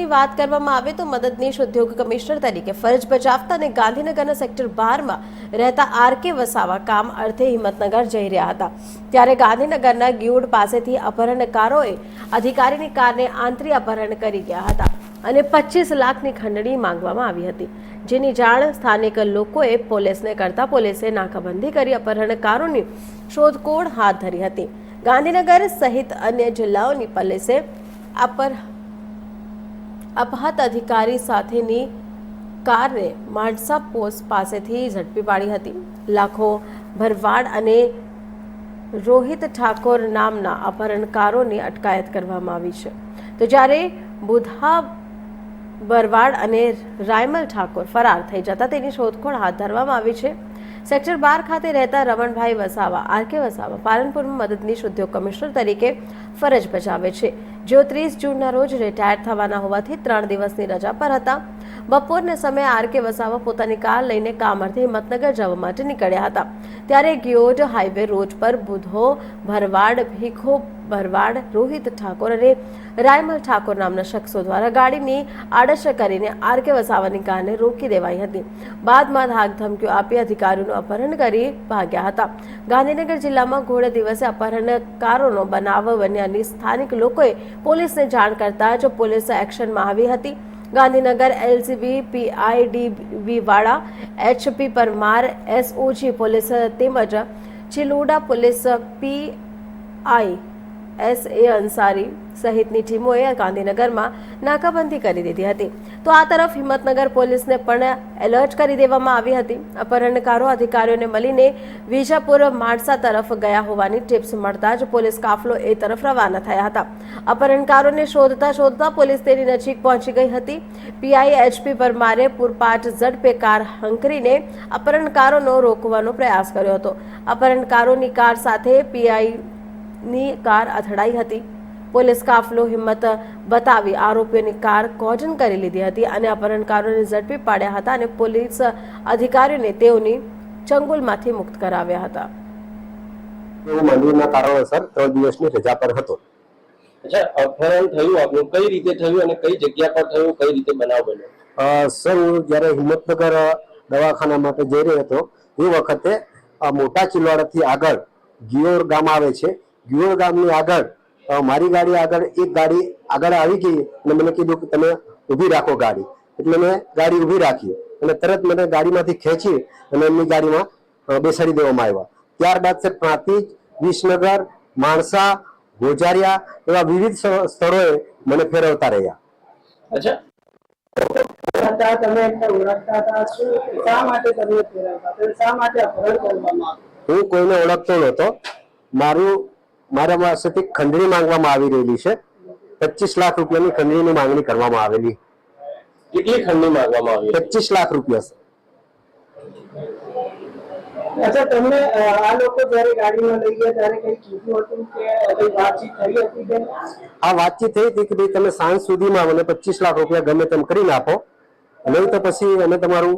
પાલનપુરની વાત કરવામાં આવે તો મદદનીશ ઉદ્યોગ કમિશનર તરીકે ફરજ બજાવતા અને ગાંધીનગરના સેક્ટર બારમાં રહેતા આર કે વસાવા કામ અર્થે હિંમતનગર જઈ રહ્યા હતા. ત્યારે ગાંધીનગરના ગીઉડ પાસેથી અપહરણકારોએ અધિકારીની કારને આંતરી અપહરણ કરી ગયા હતા અને પચીસ લાખની ખંડણી માંગવામાં આવી હતી. જેની જાણ સ્થાનિક લોકોએ પોલીસને કરતા પોલીસે નાકાબંધી કરી અપહરણકારોની શોધખોળ હાથ ધરી હતી. ગાંધીનગર સહિત અન્ય જિલ્લાઓની પોલીસે અપર અપહત અધિકારી સાથેની કારને માણસા પોસ્ટ પાસેથી ઝડપી પાડી હતી. લાખો ભરવાડ અને રોહિત ઠાકોર નામના અપહરણકારોની અટકાયત કરવામાં આવી છે. તો જ્યારે બુધા બરવાડ અને રાયમલ ઠાકોર ફરાર થઈ જતા તેની શોધખોળ હાથ ધરવામાં આવી છે સેક્ટર બાર ખાતે રહેતા રમણભાઈ વસાવા, આર કે વસાવા પાલનપુરમાં મદદનીશ ઉદ્યોગ કમિશનર તરીકે ફરજ બજાવે છે. જેઓ ત્રીસ જૂનના રોજ રિટાયર થવાના હોવાથી ત્રણ દિવસની રજા પર હતા. બપોરના સમયે આર કે વસાવા પોતાની કાર લઈને કામ અર્થે હિંમતનગર જવા માટે નીકળ્યા હતા. ત્યારે ગિયોડ હાઈવે રોડ પર બુધો ભરવાડ ભીખો ભરવાડ, રોહિત ઠાકોર અને રાયમલ ઠાકોર નામના શખ્સો દ્વારા ગાડીની આડશ કરીને આર કે વસાવાની કારને રોકી દેવાઈ હતી. બાદમાં ધાક ધમકીઓ આપી અધિકારીઓનું અપહરણ કરી ભાગ્યા હતા. ગાંધીનગર જિલ્લામાં ઘોડે દિવસે અપહરણકારોનો બનાવ બન્યાની સ્થાનિક લોકોએ પોલીસને જાણ કરતા જ પોલીસ એક્શનમાં આવી હતી. ગાંધીનગર એલસીબી પીઆઈડીબી વાળા એચપી પરમાર, એસઓજી પોલીસ તેમજ Chiloda police PI S A Ansari સહિતની ટીમોએ ગાંધીનગરમાં નાકાબંધી કરી દીધી હતી. તો આ તરફ હિંમતનગર પોલીસને પણ એલર્ટ કરી દેવામાં આવી હતી. અપહરણકારો અધિકારીઓને મળીને વિજાપુર માણસા તરફ ગયા હોવાની ટિપ્સ મળતા જ પોલીસ કાફલો એ તરફ રવાના થયા હતા. અપહરણકારોને શોધતા શોધતા પોલીસ તેની નજીક પહોંચી ગઈ હતી. પીઆઈ એચપી પરમારે પૂરપાટ ઝડપે કાર હંકરીને અપહરણકારોનો રોકવાનો પ્રયાસ કર્યો હતો. અપહરણકારોની કાર સાથે પીઆઈ ની કાર અથડાઈ હતી. પોલીસ કાફલો હિંમત બતાવી આરોપીઓની કાર કોજન કરી લીધી હતી અને અપહરણકારોને ઝડપી પાડ્યા હતા અને પોલીસ અધિકારીઓને તેઓની ચંગુલમાંથી મુક્ત કરાવ્યા હતા. હું મંદિરના કારણોસર ત્રણ દિવસની રજા પર હતો. અચ્છા અપહરણ થયું આપનું કઈ રીતે થયું અને કઈ જગ્યા પર થયું કઈ રીતે બનાવ બન્યો? સર હું જ્યારે હિંમતનગર દવાખાના માટે જઈ રહ્યો હતો એ વખતે મોટા ચિલવાડાથી આગળ ગિયોર ગામ આવે છે ગિયોર ગામની આગળ મારી ગાડી આગળ એક ગાડી આગળ આવી ગઈ અને મને કીધું કે તમે ઊભી રાખો ગાડી. એટલે મેં ગાડી ઊભી રાખી અને તરત મને ગાડીમાંથી ખેંચી અને એમની ગાડીમાં બેસાડી દેવામાં આવ્યા. ત્યારબાદ સર પ્રાંતિજ વિસનગર માણસા ગોજારિયા એવા વિવિધ સ્થળોએ મને ફેરવતા રહ્યા. અચ્છા. હતા તમે ઓળખતા હતા શું શા માટે તમને ફેરવતા શા માટે અપહરણ કરવામાં હું કોઈને ઓળખતો નહોતો. મારું મારા પાસેથી ખંડણી માંગવામાં આવી રહેલી છે. પચીસ લાખ રૂપિયાની ખંડણીની માંગણી કરવામાં આવેલી. કેટલી ખંડણી માંગવામાં આવી? પચીસ લાખ રૂપિયા છે. અચ્છા તમને આ લોકો જ્યારે ગાડીમાં લઈ ગયા ત્યારે કઈ કીધું હતું કે કઈ વાતચીત થઈ હતી કે આ વાતચીત થઈ હતી કે ભાઈ તમે સાંજ સુધીમાં મને પચીસ લાખ રૂપિયા ગમે તેમ કરી નાખો નહીં તો પછી અમે તમારું